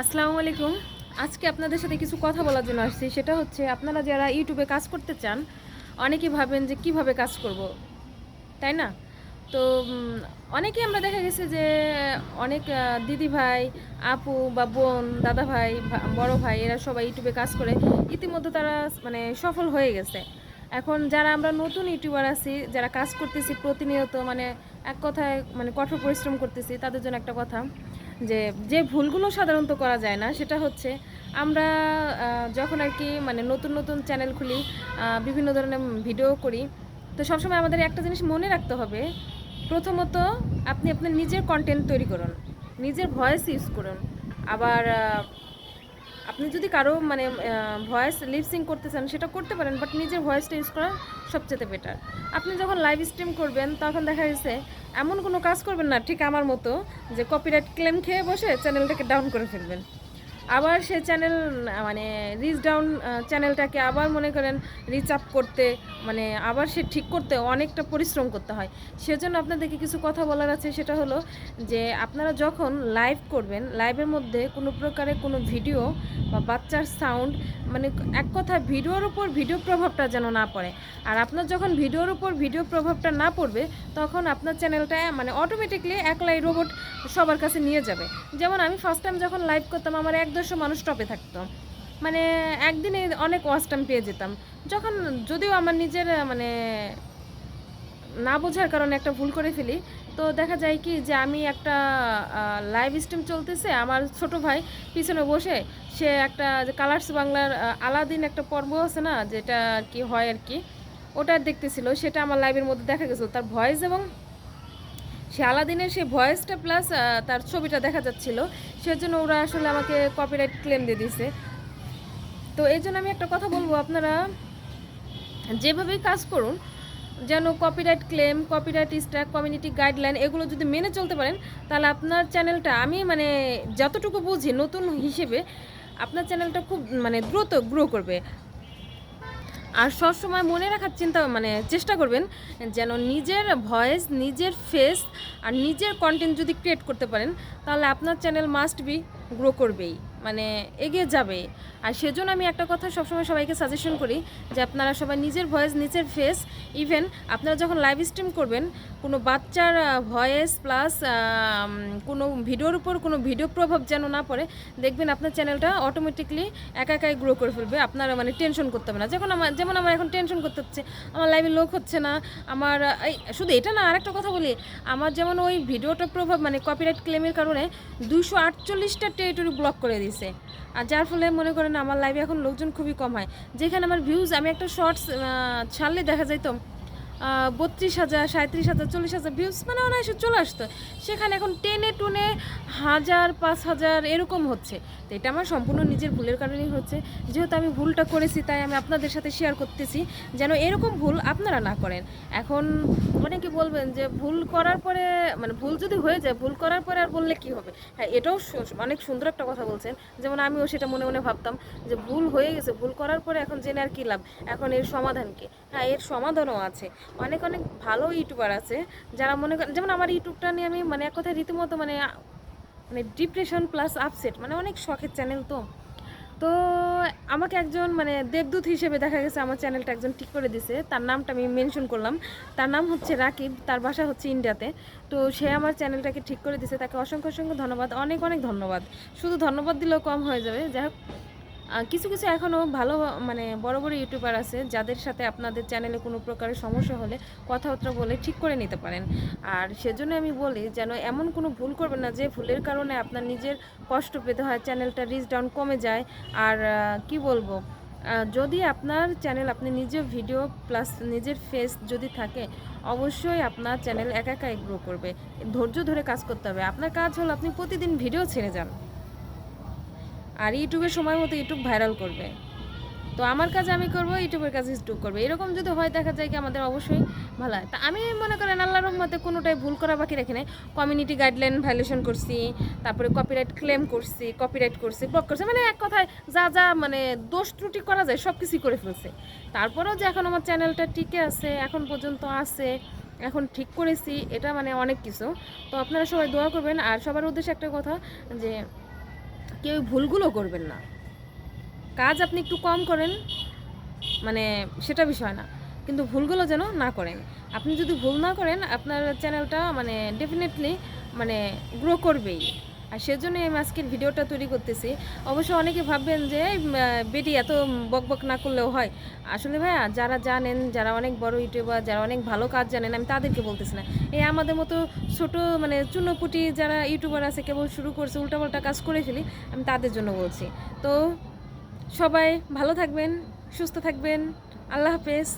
আসসালামু আলাইকুম। আজকে আপনাদের সাথে কিছু কথা বলার জন্য আসছি। সেটা হচ্ছে, আপনারা যারা ইউটিউবে কাজ করতে চান, অনেকেই ভাবেন যে কীভাবে কাজ করব, তাই না? তো অনেকেই আমরা দেখা গেছে যে অনেক দিদি ভাই, আপু বা বোন, দাদা ভাই বড় ভাই, এরা সবাই ইউটিউবে কাজ করে। ইতিমধ্যে তারা মানে সফল হয়ে গেছে। এখন যারা আমরা নতুন ইউটিউবার আছি, যারা কাজ করতেছি প্রতিনিয়ত মানে এক কথায় মানে কঠোর পরিশ্রম করতেছি, তাদের জন্য একটা কথা। যে যে ভুলগুলো সাধারণত করা যায় না, সেটা হচ্ছে আমরা যখন আর কি মানে নতুন নতুন চ্যানেল খুলি বিভিন্ন ধরনের ভিডিও করি, তো সবসময় আমাদের একটা জিনিস মনে রাখতে হবে, প্রথমত আপনি আপনার নিজের কন্টেন্ট তৈরি করুন, নিজের ভয়েস ইউজ করুন, আবার আপনি যদি কারও মানে ভয়েস লিপসিং করতে চান, সেটা করতে পারেন বাট নিজের ভয়েসটা ইউজ করা সবচেয়ে বেটার আপনি যখন লাইভ স্ট্রিম করবেন, তখন দেখা গেছে এমন কোনো কাজ করবেন না, ঠিক আমার মতো, যে কপিরাইট ক্লেম খেয়ে বসে চ্যানেলটাকে ডাউন করে ফেলবেন। আবার সে চ্যানেল মানে রিচ ডাউন চ্যানেলটাকে আবার মনে করেন রিচ আপ করতে মানে আবার সে ঠিক করতে অনেকটা পরিশ্রম করতে হয়। সেজন্য আপনাদেরকে কিছু কথা বলার আছে, সেটা হলো যে আপনারা যখন লাইভ করবেন লাইভের মধ্যে কোনো প্রকারে কোনো ভিডিও বা বাচ্চার সাউন্ড মানে এক কথা ভিডিওর উপর ভিডিও প্রভাবটা যেন না পড়ে। আর আপনার যখন ভিডিওর উপর ভিডিও প্রভাবটা না পড়বে, তখন আপনার চ্যানেলটা মানে অটোমেটিকলি একলাই রোবট সবার কাছে নিয়ে যাবে। যেমন আমি ফার্স্ট টাইম যখন লাইভ করতাম, আমার এক দেড়শো মানুষ টপে থাকতো। মানে একদিনে অনেক ওয়াচ টাইম পেয়ে যেতাম। যখন যদিও আমার নিজের মানে না বোঝার কারণে একটা ভুল করে ফেলি। তো দেখা যায় কি যে আমি একটা লাইভ স্ট্রিম চলতেছে, আমার ছোট ভাই পিছনে বসে সে একটা যে কালার্স বাংলার আলাদিন একটা পর্ব আছে না, যেটা আর কি হয় আর কি, ওটা দেখতেছিল, সেটা আমার লাইভের মধ্যে দেখা গেছিল। তার ভয়েস এবং সে আলাদিনের সেই ভয়েসটা প্লাস তার ছবিটা দেখা যাচ্ছিল, সেজন্য ওরা আসলে আমাকে কপিরাইট ক্লেম দিয়ে দিছে তো এই জন্য আমি একটা কথা বলব আপনারা, যেভাবেই কাজ করুন যেন copyright claim copyright strike community guideline এগুলো যদি মেনে চলতে পারেন, তাহলে আপনার চ্যানেলটা আমি মানে যতটুকু বুঝি নতুন হিসেবে আপনার চ্যানেলটা খুব মানে দ্রুত গ্রো করবে। আর সবসময় মনে রাখার চিন্তা মানে চেষ্টা করবেন যেন নিজের ভয়েস নিজের ফেস আর নিজের কন্টেন্ট যদি ক্রিয়েট করতে পারেন, তাহলে আপনার চ্যানেল মাস্ট বি গ্রো করবেই। মানে এগিয়ে যাবে। আর সেজন্য আমি একটা কথা সবসময় সবাইকে সাজেশন করি যে আপনারা সবাই নিজের ভয়েস নিজের ফেস ইভেন আপনারা যখন লাইভ স্ট্রিম করবেন, কোনো বাচ্চার ভয়েস প্লাস কোনো ভিডিওর উপর কোনো ভিডিও প্রভাব যেন না পড়ে, দেখবেন আপনার চ্যানেলটা অটোমেটিকলি একা একাই গ্রো করে ফেলবে। আপনারা মানে টেনশন করতে হবে না। যখন আমার, যেমন আমার এখন টেনশন করতে হচ্ছে, আমার লাইভে লোক হচ্ছে না, আমার এই শুধু এটা না, আরেকটা কথা বলি, আমার যেমন ওই ভিডিওটার প্রভাব মানে কপিরাইট ক্লেমের কারণে দুশো আটচল্লিশটা টেরিটরি ব্লক করে দিছে। আর যার ফলে মনে করেন আমার লাইভে এখন লোকজন খুবই কম হয়। যেখানে আমার ভিউজ আমি একটা শর্টস ছাড়লে দেখা যাইতো বত্রিশ হাজার, সাঁত্রিশ হাজার, চল্লিশ হাজার ভিউজ মানে অনায়াসে চলে আসতো। সেখানে এখন টেনে টুনে হাজার, পাঁচ হাজার এরকম হচ্ছে। তো এটা আমার সম্পূর্ণ নিজের ভুলের কারণেই হচ্ছে। যেহেতু আমি ভুলটা করেছি, তাই আমি আপনাদের সাথে শেয়ার করতেছি, যেন এরকম ভুল আপনারা না করেন। এখন অনেকে বলবেন যে, ভুল করার পরে মানে ভুল যদি হয়ে যায়, ভুল করার পরে আর বললে কি হবে? হ্যাঁ এটাও অনেক সুন্দর একটা কথা বলছেন। যেমন আমিও সেটা মনে মনে ভাবতাম যে, ভুল হয়ে গেছে, ভুল করার পরে এখন জেনে আর কী লাভ? এখন এর সমাধান কি? হ্যাঁ এর সমাধানও আছে। অনেক অনেক ভালো ইউটিউবার আছে যারা মনে করেন যেমন আমার ইউটিউবটা নিয়ে আমি মানে এক কথায় রীতিমতো মানে মানে ডিপ্রেশন প্লাস আপসেট মানে অনেক শখের চ্যানেল তো। তো আমাকে একজন মানে দেবদূত হিসেবে দেখা গেছে, আমার চ্যানেলটা একজন ঠিক করে দিছে। তার নামটা আমি মেনশন করলাম। তার নাম হচ্ছে রাকিব, তার বাসা হচ্ছে ইন্ডিয়াতে। তো সে আমার চ্যানেলটাকে ঠিক করে দিছে। তাকে অসংখ্য অসংখ্য ধন্যবাদ, অনেক অনেক ধন্যবাদ। শুধু ধন্যবাদ দিলেও কম হয়ে যাবে। যাই হোক কিছু কিছু এখনও ভালো মানে বড় বড় ইউটিউবার আছে, যাদের সাথে আপনাদের চ্যানেলে কোনো প্রকারের সমস্যা হলে কথাবার্তা বলে ঠিক করে নিতে পারেন। আর সেজন্য আমি বলি, যেন এমন কোনো ভুল করবেন না, যে ভুলের কারণে আপনার নিজের কষ্ট পেতে হয় চ্যানেলটা রিচ ডাউন কমে যায়। আর কি বলব যদি আপনার চ্যানেল আপনি নিজে ভিডিও প্লাস নিজের ফেস যদি থাকে, অবশ্যই আপনার চ্যানেল একা একাই গ্রো করবে। ধৈর্য ধরে কাজ করতে হবে। আপনার কাজ হলো আপনি প্রতিদিন ভিডিও ছেড়ে যান। আর ইউটিউবের সময় মতো ইউটিউব ভাইরাল করবে। তো আমার কাজ আমি করব, ইউটিউবের কাজ ইউটিউব করবে। এরকম যদি হয়, দেখা যায় কি আমাদের অবশ্যই ভালো হয়। তা আমি মনে করেন আল্লাহ রহমতে কোনোটাই ভুল করা বাকি রেখে নেই। কমিউনিটি গাইডলাইন ভাইলেশন করছি, তারপরে কপিরাইট ক্লেম করছি কপিরাইট করছি ব্লক করছি। মানে এক কথায় যা যা মানে দোষ ত্রুটি করা যায় সব কিছুই করে ফেলছে। তারপরেও যে এখন আমার চ্যানেলটা টিকে আছে, এখন পর্যন্ত আছে, এখন ঠিক করেছি, এটা মানে অনেক কিছু। তো আপনারা সবাই দোয়া করবেন। আর সবার উদ্দেশ্যে একটা কথা, যে কেউ ভুলগুলো করবেন না। কাজ আপনি একটু কম করেন মানে সেটা বিষয় না। কিন্তু ভুলগুলো যেন না করেন। আপনি যদি ভুল না করেন, আপনার চ্যানেলটা মানে ডেফিনেটলি মানে গ্রো করবেই। আর সেজন্য আমি আজকের ভিডিওটা তৈরি করতেছি। অবশ্য অনেকে ভাববেন যে বেটি এত বক বক না করলেও হয়। আসলে ভাইয়া, যারা জানেন, যারা অনেক বড় ইউটিউবার, যারা অনেক ভালো কাজ জানেন, আমি তাদেরকে বলতেছি না। এই আমাদের মতো ছোট মানে চুনোপুটি যারা ইউটিউবার আছে, কেবল শুরু করছে, উল্টাপাল্টা কাজ করে ফেলি, আমি তাদের জন্য বলছি। তো সবাই ভালো থাকবেন, সুস্থ থাকবেন। আল্লাহ হাফেজ।